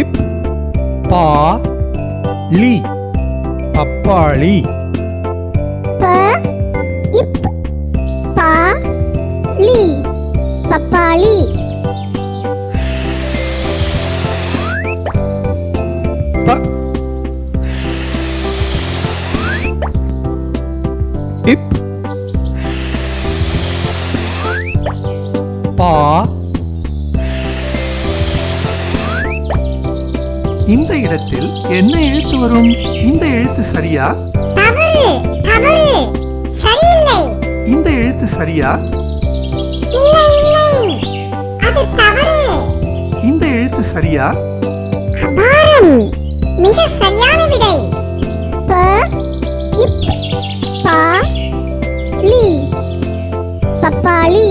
இப் பா லி பப்பாளி ப இப் பா லி பப்பாளி ப இப் பா இந்த இடத்தில் என்ன எழுத்து வரும்? இந்த எழுத்து சரியா? தவறு தவறு. சரியில்லை. இந்த எழுத்து சரியா? இல்லை இல்லை. அது தவறு. இந்த எழுத்து சரியா? அபாரம். மிக சரியான விடை. ப இப் பா லி. பப்பாளி.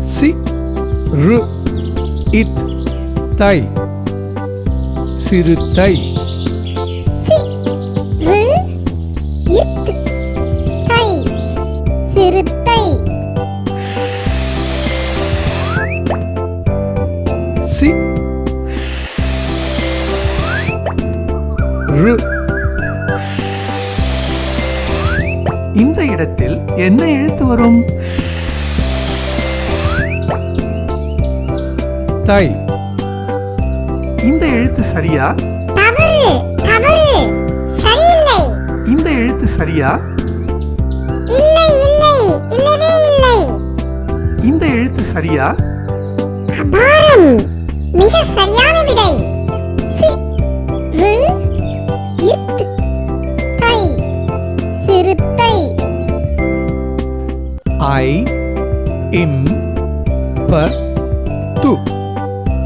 சி ரு இத் தை. சிறுத்தை. சிறுத்தை. சி. இந்த இடத்தில் என்ன எழுத்து வரும்? தை. இந்த எழுத்து சரியா? தவறு தவறு. சரியில்லை. இந்த எழுத்து சரியா? இல்லை இல்லை. இல்லவே இல்லை. இந்த எழுத்து சரியா? அபாரம். மிக சரியான விடை. சி ரு இத் தை சிறுத்தை. ஐ இம் ப து.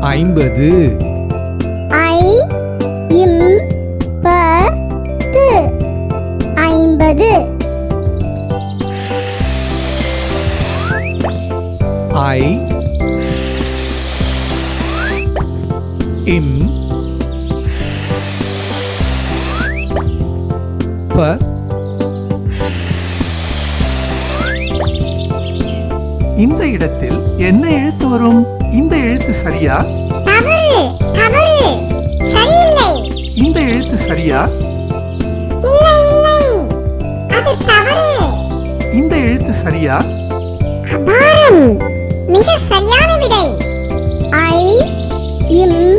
ஐம்பது. ஐ இம் ப து. ஐம்பது. ஐ இம் ப. இந்த இடத்தில் என்ன எழுத்து வரும்? இந்த எழுத்து சரியா? இந்த எழுத்து சரியா? இல்லை இல்லை. அது தவறு. இந்த எழுத்து சரியா? அபாரம். மிக சரியான விடை. ஐ இம்